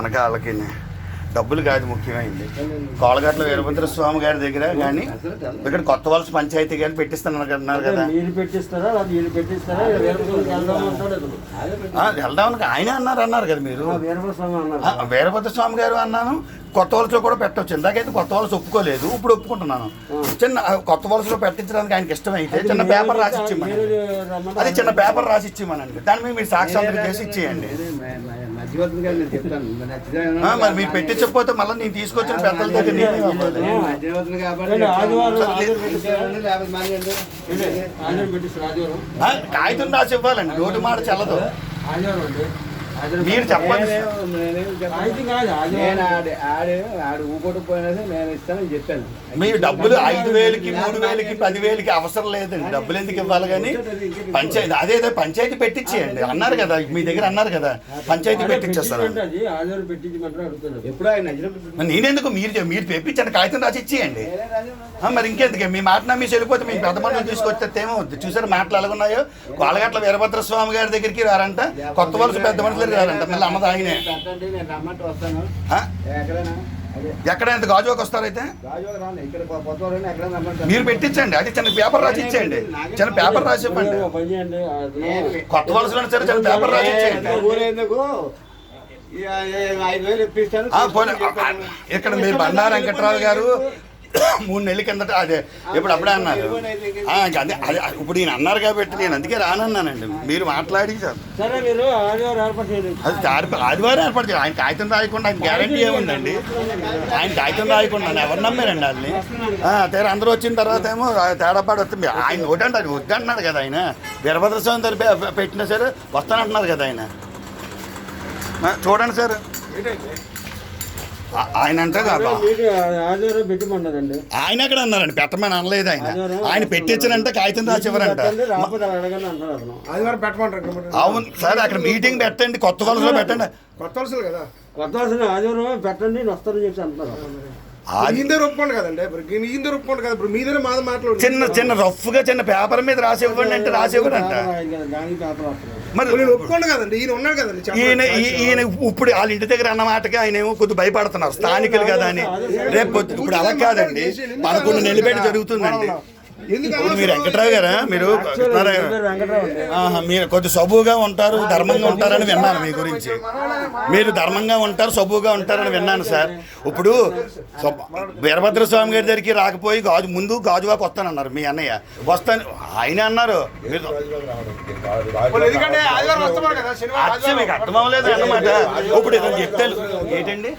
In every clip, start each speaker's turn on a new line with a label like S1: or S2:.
S1: మనకి వాళ్ళకి డబ్బులు కాదు ముఖ్యమైంది. కోలగట్ల వీరభద్ర స్వామి గారి దగ్గర కానీ ఇక్కడ కొత్త వలస పంచాయతీ కానీ పెట్టిస్తాను అన్నారు కదా.
S2: వెళ్దాం
S1: వెళ్దామని ఆయన అన్నారు అన్నారు కదా మీరు.
S2: వీరభద్రం
S1: స్వామి గారు అన్నాను కొత్త వలసలో కూడా పెట్టవచ్చు ఇందాకైతే కొత్త వలస ఒప్పుకోలేదు ఇప్పుడు ఒప్పుకుంటున్నాను. చిన్న కొత్త వలసలో పెట్టించడానికి ఆయనకి ఇష్టమైతే చిన్న పేపర్ రాసి
S2: రమ్మంటే
S1: అది చిన్న పేపర్ రాసి ఇచ్చిమ్మనండి దాని మీద మీరు సాక్షాత్రం చేసి ఇచ్చేయండి.
S3: మరి
S1: మరి మీరు పెట్టించకపోతే మళ్ళీ నేను తీసుకొచ్చిన పెద్దల దగ్గర కాగితం రాసి ఇవ్వాలండి. నోటి మాట చెల్లదు.
S2: ఆదివారం అండి. ఆదివారం
S1: మీరు చెప్పండి. మీ డబ్బులు ఐదు వేలకి మూడు వేలకి పది వేలకి అవసరం లేదండి. డబ్బులు ఎందుకు ఇవ్వాలి కానీ పంచాయతీ అదేదో పంచాయతీ పెట్టించేయండి అన్నారు కదా మీ దగ్గర అన్నారు కదా పంచాయతీ
S2: అది
S1: మరి నేనెందుకు? మీరు మీరు తెప్పించండి కాగితం రాసి ఇచ్చేయండి. మరి ఇంకెందుకు? మీ మాట నమ్మి వెళ్ళిపోతే మీ పెద్ద మనుషులు తీసుకొస్తే ఏమో చూసారు మాటలు ఎలాగున్నాయో? వాళ్ళగట్ల వీరభద్ర స్వామి గారి దగ్గరికి రారంట. కొత్త వలస పెద్ద మనుషుల దగ్గరికి రారంట మళ్ళీ
S3: వస్తాను.
S1: ఆ?
S3: ఎక్కడైనా?
S1: గాజువాకి వస్తారైతే? మీరు పెట్టించండి. అది చిన్న పేపర్ రాసి ఇచ్చేయండి. చిన్న పేపర్ రాసి ఇవ్వండి. కొత్త వలసలో సరే చిన్న పేపర్ రాసి ఇచ్చేయండి. ఇక్కడ మీరు బండారు వెంకట్రావు గారు మూడు నెలల కిందట అదే ఇప్పుడు అప్పుడే అన్నారు. అదే అదే ఇప్పుడు ఈయన అన్నారు కాబట్టి నేను అందుకే రానన్నానండి. మీరు మాట్లాడి సార్ అది ఆది- ఆదివారం ఏర్పాటు చేయాలి ఆయన కాగితం రాయకుండా ఆయన గ్యారంటీ ఏముందండి ఆయన కాగితం రాయకుండా ఎవరు నమ్మారండి వాళ్ళని? తీరా అందరూ వచ్చిన తర్వాత ఏమో ఆ తేడా పాడు వస్తుంది. ఆయన ఒకటంటే అది వద్దంటున్నారు కదా ఆయన. వీరభద్ర స్వామి దగ్గర పెట్టినా సరే వస్తానంటున్నారు కదా ఆయన. చూడండి సార్. ఆయన అంటే
S2: మీకు ఆదివారం
S1: ఆయన ఎక్కడ అన్నారండి? పెట్టమని అనలేదు ఆయన. ఆయన పెట్టించనంటే కాగితం రాసి ఇవ్వరంట.
S2: పెట్టండి, రాకపోతే అడగండి అంటారు అతను.
S4: ఆదివారం పెట్టమంటారు కమిటీ.
S1: అవును సార్ అక్కడ మీటింగ్ పెట్టండి కొత్త వలసలో పెట్టండి.
S4: కొత్త వలసలు కదా?
S2: కొత్త వలస ఆదివారం పెట్టండి నేను వస్తానని చెప్పి అంటున్నారు
S1: చిన్న చిన్న రఫ్గా చిన్న పేపర్ మీద రాసి ఇవ్వండి అంటే రాసి ఇవ్వడంట మరి
S4: ఒప్పుకోండి కదండి. ఈయన ఉన్నాడు కదండి.
S1: ఈయన ఈయన ఇప్పుడు వాళ్ళ ఇంటి దగ్గర అన్న మాటకి ఆయన ఏమో కొద్దిగా భయపడుతున్నారు. స్థానికులు కదా అని. రేపు ఇప్పుడు అలా కాదండి. పదకొండు నిలబెట్టి జరుగుతుందండి. మీరు వెంకట్రావు గారా? మీరు మీరు కొద్ది సబుగా ఉంటారు ధర్మంగా ఉంటారని విన్నాను మీ గురించి. మీరు ధర్మంగా ఉంటారు సబుగా ఉంటారని విన్నాను సార్. ఇప్పుడు వీరభద్ర స్వామి గారి దగ్గరికి రాకపోయి గాజు ముందు గాజువాకు వస్తానన్నారు మీ అన్నయ్య. వస్తాను. ఆయన అన్నారు. మీరు మీకు అర్థం అవ్వలేదు అన్నమాట. ఇప్పుడు ఇతను చెప్తే ఏంటండి.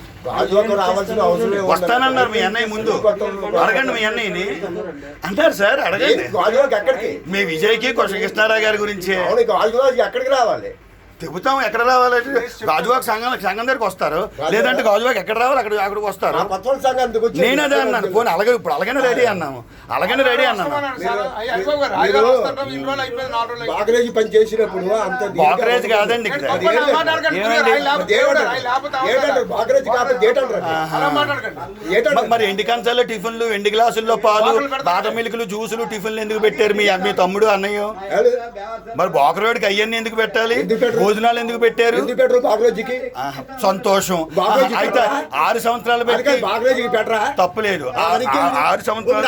S1: వస్తానన్నారు మీ అన్నయ్య ముందు. అడగండి మీ అన్నయ్యని. అంటారు సార్. అడగండి.
S5: ఎక్కడికి
S1: మీ విజయ్కి కృష్ణకృష్ణారావు గారి గురించి?
S5: ఎక్కడికి రావాలి.
S1: చెబుతాం ఎక్కడ రావాలంటే గాజువాక్ సంఘం సంఘం దగ్గరికి వస్తారు. లేదంటే గాజువాక్ ఎక్కడ రావాలి? అక్కడ అక్కడికి వస్తారు? నేను అదే అన్నాను. పోనీ అలాగే ఇప్పుడు అలాగనే రెడీ అన్నాము. అలాగనే రెడీ అన్నాను.
S5: బాగరేజీ పని చేసినప్పుడు
S1: కాదండి.
S5: బాగరేజీ ఏంటంటారు
S1: మరి ఎండి కంచాల్లో టిఫిన్లు ఎండి గ్లాసుల్లో పాలు బాదం మిల్కులు జ్యూసులు టిఫిన్లు ఎందుకు పెట్టారు మీ మీ తమ్ముడు అన్నయ్య? మరి బాకరోడికి అయ్యన్ని ఎందుకు పెట్టాలి? భోజనాలు ఎందుకు పెట్టారు?
S5: ఎందుకు
S1: సంతోషం.
S5: బాగోజీ
S1: అయితే ఆరు సంవత్సరాలు పెట్టి
S5: పెట్టరా?
S1: తప్పులేదు. ఆరు సంవత్సరాలు